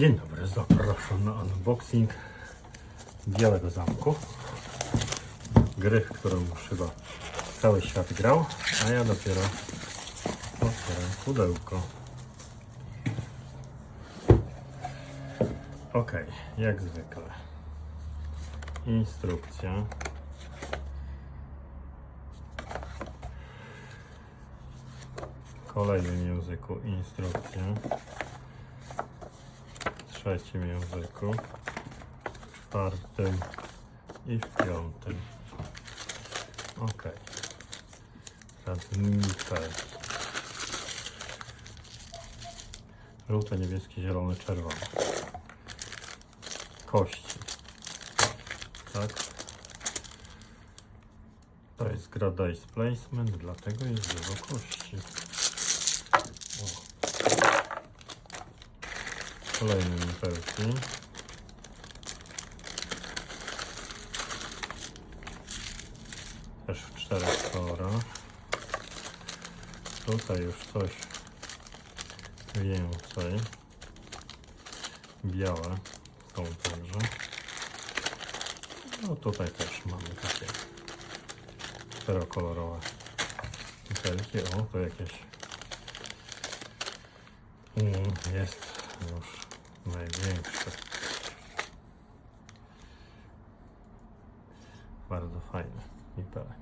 Dzień dobry, zapraszam na unboxing Białego Zamku. Gry, w którą już chyba cały świat grał, a ja dopiero otwieram pudełko. Ok, jak zwykle. Instrukcja. Kolejnym języku instrukcja. Trzecim języku. W czwartym i w piątym. Ok. Teraz minifer. Żółte, niebieskie, zielone, czerwone. Kości. Tak. To jest gra Dice Placement, dlatego jest dużo kości. Kolejne literki. Też w czterech kolorach. Tutaj już coś więcej. Białe są także. No tutaj też mamy takie czterokolorowe literki. O, to jakieś jest już największy. Bardzo fajny literek.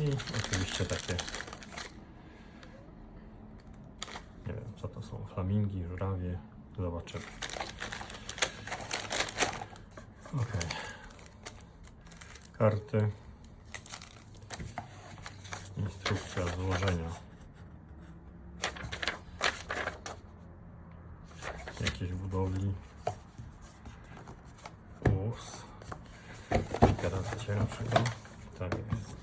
I oczywiście takie nie wiem co to są, flamingi, żurawie, zobaczymy. Ok. Karty. Instrukcja złożenia. Jakiejś budowli. Urs. I teraz ciężko. Tak jest.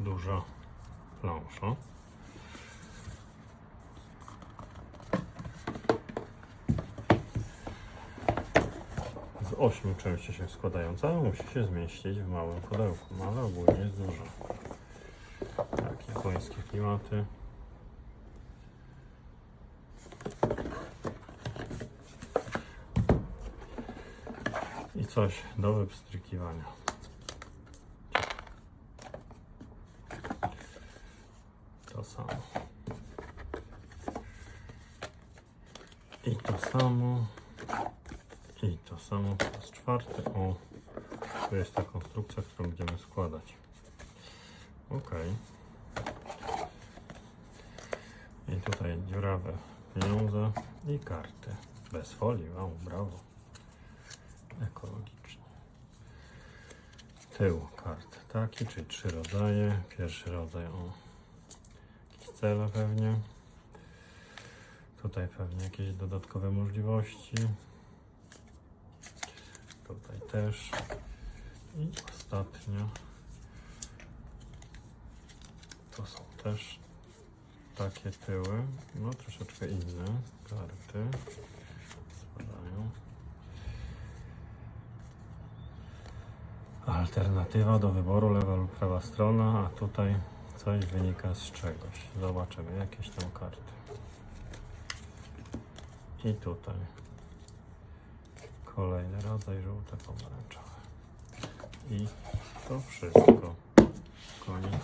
Duża plansza. z ośmiu części się składająca, musi się zmieścić w małym pudełku, ale ogólnie jest dużo. Japońskie klimaty. I coś do wypstrykiwania. To samo. I to samo. I to samo po raz czwarty. O, tu jest ta konstrukcja, którą będziemy składać. Ok. I tutaj dziurawe pieniądze i karty. Bez folii, wow, brawo. Ekologicznie. Tył kart taki, czyli trzy rodzaje. Pierwszy rodzaj o jakieś cele pewnie. Tutaj pewnie jakieś dodatkowe możliwości. Tutaj też. I ostatnio. To są też takie tyły. No troszeczkę inne karty. Spadają. Alternatywa do wyboru lewa lub prawa strona, a tutaj coś wynika z czegoś. Zobaczymy jakieś tam karty. I tutaj kolejny rodzaj żółte pomarańczowe. I to wszystko. Koniec